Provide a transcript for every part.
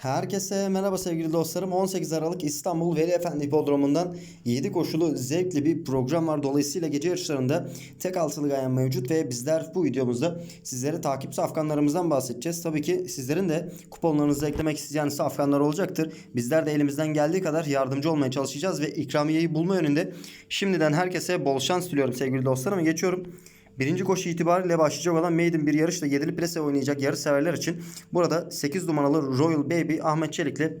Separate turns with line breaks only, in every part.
Herkese merhaba sevgili dostlarım. 18 Aralık İstanbul Veli Efendi Hipodromu'ndan 7 koşulu zevkli bir program var. Dolayısıyla gece yarışlarında tek altılı gayen mevcut ve bizler bu videomuzda sizlere takip safkanlarımızdan bahsedeceğiz. Tabii ki sizlerin de kuponlarınızı eklemek isteyeceğiniz safkanlar olacaktır. Bizler de elimizden geldiği kadar yardımcı olmaya çalışacağız ve ikramiyeyi bulma yönünde şimdiden herkese bol şans diliyorum sevgili dostlarım. Geçiyorum. Birinci koşu itibariyle başlayacak olan maiden bir yarışla 7'li plase oynayacak yarış severler için burada 8 numaralı Royal Baby Ahmet Çelik'le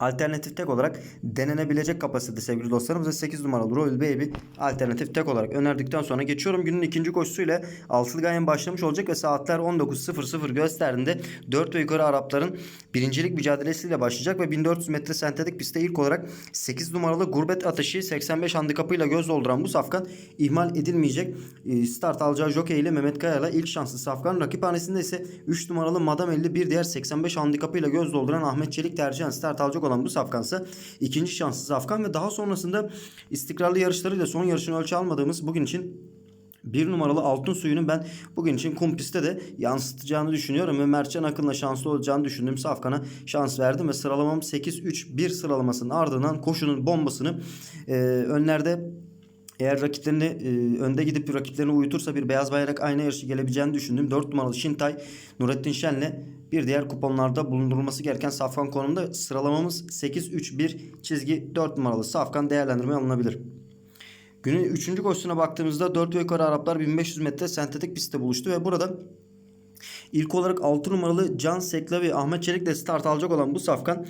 alternatif tek olarak denenebilecek kapasite sevgili dostlarımız ve 8 numaralı Royal Baby alternatif tek olarak önerdikten sonra geçiyorum. Günün ikinci koşusuyla altılı gayen başlamış olacak ve saatler 19.00 gösterdiğinde 4 ve yukarı Arapların birincilik mücadelesiyle başlayacak ve 1400 metre sentetik pistte ilk olarak 8 numaralı Gurbet Ateşi 85 handikapıyla göz dolduran bu safkan ihmal edilmeyecek. Ee, Start alacağı jockey ile Mehmet Kaya'la ilk şanslı safkan. Rakiphanesinde ise 3 numaralı Madam 50 bir diğer 85 handikapıyla göz dolduran Ahmet Çelik tercihen start alacak olan bu safkansa ikinci şanslı safkan ve daha sonrasında istikrarlı yarışlarıyla son yarışını ölçü almadığımız bugün için bir numaralı altın suyunu ben bugün için kum pistte de yansıtacağını düşünüyorum ve Mertcan Akın'la şanslı olacağını düşündüğüm Safkan'a şans verdim ve sıralamam 8-3-1 sıralamasının ardından koşunun bombasını e, önlerde eğer rakiplerini e, önde gidip rakiplerini uyutursa bir beyaz bayrak ayna yarışı gelebileceğini düşündüm. 4 numaralı Şintay Nurettin Şen'le bir diğer kuponlarda bulundurulması gereken Safkan konumunda sıralamamız 8-3-1 çizgi 4 numaralı Safkan değerlendirmeye alınabilir. Günün 3. koşusuna baktığımızda 4 ve yukarı Araplar 1500 metre sentetik pistte buluştu ve burada ilk olarak 6 numaralı Can Seklavi Ahmet Çelik'le start alacak olan bu safkan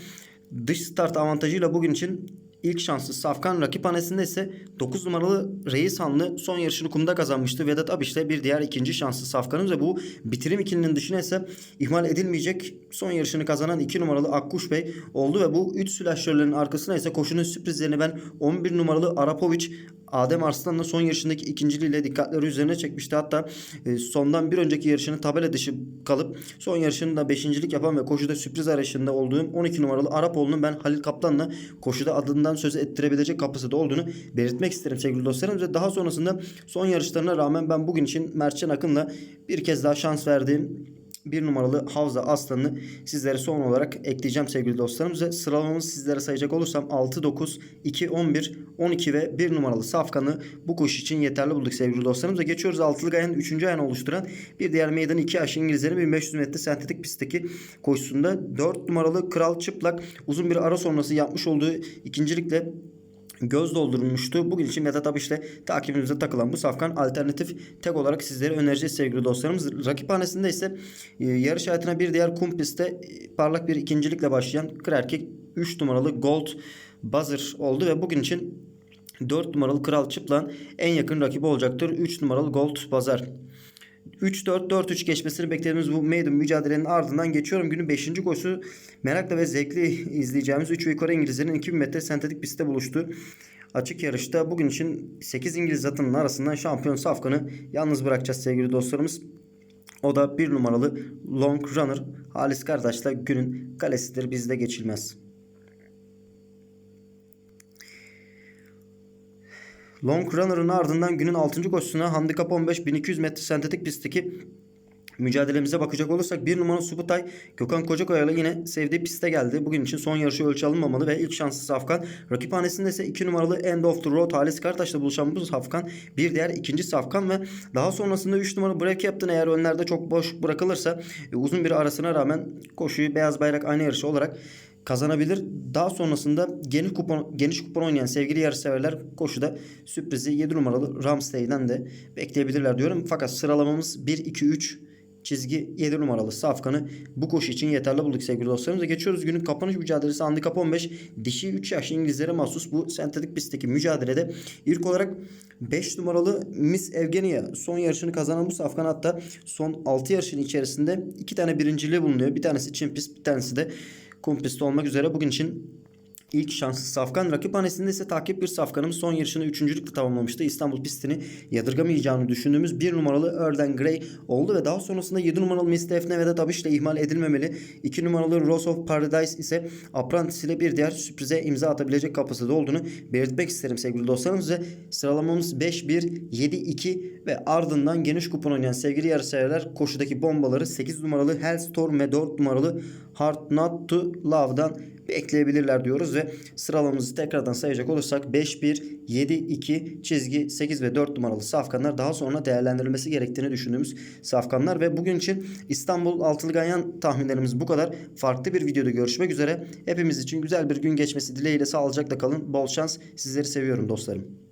dış start avantajıyla bugün için ilk şanslı Safkan rakip hanesinde ise 9 numaralı Reis Hanlı son yarışını kumda kazanmıştı. Vedat Abiş'le bir diğer ikinci şanslı Safkan'ımız ve bu bitirim ikilinin dışına ise ihmal edilmeyecek son yarışını kazanan 2 numaralı Akkuş Bey oldu ve bu 3 silahşörlerin arkasına ise koşunun sürprizlerini ben 11 numaralı Arapoviç Adem Arslan'la son yarışındaki ikinciliğiyle dikkatleri üzerine çekmişti. Hatta e, sondan bir önceki yarışını tabela dışı kalıp son yarışını da beşincilik yapan ve koşuda sürpriz arayışında olduğum 12 numaralı Arapoğlu'nun ben Halil Kaplan'la koşuda adından söz ettirebilecek kapasitede olduğunu belirtmek isterim sevgili dostlarım. Ve daha sonrasında son yarışlarına rağmen ben bugün için Mertcan Akın'la bir kez daha şans verdiğim bir numaralı Havza Aslan'ı sizlere son olarak ekleyeceğim sevgili dostlarımız. Sıralamamızı sizlere sayacak olursam 6, 9, 2, 11, 12 ve 1 numaralı Safkan'ı bu koşu için yeterli bulduk sevgili dostlarımız. Geçiyoruz altılı gayanın 3. ayağını oluşturan bir diğer meydan 2 yaş İngilizlerin 1500 metre sentetik pistteki koşusunda 4 numaralı Kral Çıplak uzun bir ara sonrası yapmış olduğu ikincilikle göz doldurulmuştu. Bugün için Vedat Abiş'le takibimize takılan bu safkan alternatif tek olarak sizlere önereceğiz sevgili dostlarımız. Rakiphanesinde ise e, yarış hayatına bir diğer kum pistte e, parlak bir ikincilikle başlayan kır erkek 3 numaralı Gold Buzzer oldu ve bugün için 4 numaralı Kral Çıplan en yakın rakibi olacaktır. 3 numaralı Gold Bazar. 3-4-4-3 geçmesini beklediğimiz bu maiden mücadelenin ardından geçiyorum. Günün 5. koşusu merakla ve zevkli izleyeceğimiz 3 ve yukarı İngilizlerin 2000 metre sentetik pistte buluştu. Açık yarışta bugün için 8 İngiliz atının arasından şampiyon Safkan'ı yalnız bırakacağız sevgili dostlarımız. O da bir numaralı Long Runner Halis Kardeş'le günün kalesidir bizde geçilmez. Long Runner'ın ardından günün 6. koşusuna handikap 15 1200 metre sentetik pistteki mücadelemize bakacak olursak bir numaralı Subutay Gökhan Kocakaya'yla yine sevdiği piste geldi. Bugün için son yarışı ölçü alınmamalı ve ilk şanslı Safkan. Rakiphanesinde ise 2 numaralı End of the Road Halis Kartaş'la buluşan bu Safkan bir diğer ikinci Safkan ve daha sonrasında 3 numaralı Break Captain eğer önlerde çok boş bırakılırsa e, uzun bir arasına rağmen koşuyu beyaz bayrak aynı yarışı olarak kazanabilir. Daha sonrasında geniş kupon, geniş kupon oynayan sevgili yarışseverler koşuda sürprizi 7 numaralı Ramsey'den de bekleyebilirler diyorum. Fakat sıralamamız 1-2-3 çizgi 7 numaralı Safkan'ı bu koşu için yeterli bulduk sevgili dostlarımız. Geçiyoruz günün kapanış mücadelesi handikap 15. Dişi 3 yaşlı İngilizlere mahsus bu sentetik pistteki mücadelede ilk olarak 5 numaralı Miss Evgenia son yarışını kazanan bu Safkan hatta son 6 yarışın içerisinde 2 tane birinciliği bulunuyor. Bir tanesi Çin pist bir tanesi de kum pisti olmak üzere bugün için İlk şanslı Safkan rakip ise takip bir Safkan'ımız son yarışını üçüncülükle tamamlamıştı. İstanbul pistini yadırgamayacağını düşündüğümüz bir numaralı Erden Grey oldu ve daha sonrasında 7 numaralı Miss Defne Vedat Abiş ile ihmal edilmemeli. 2 numaralı Rose of Paradise ise Apprentice ile bir diğer sürprize imza atabilecek kapasitede olduğunu belirtmek isterim sevgili dostlarımız ve sıralamamız 5-1, 7-2 ve ardından geniş kupon oynayan sevgili yarışseverler koşudaki bombaları 8 numaralı Hellstorm ve 4 numaralı Hard Not To Love'dan bekleyebilirler diyoruz ve sıralamamızı tekrardan sayacak olursak 5-1, 7-2 çizgi 8 ve 4 numaralı safkanlar daha sonra değerlendirilmesi gerektiğini düşündüğümüz safkanlar ve bugün için İstanbul Altılı Ganyan tahminlerimiz bu kadar. Farklı bir videoda görüşmek üzere. Hepimiz için güzel bir gün geçmesi dileğiyle sağlıcakla kalın. Bol şans. Sizleri seviyorum dostlarım.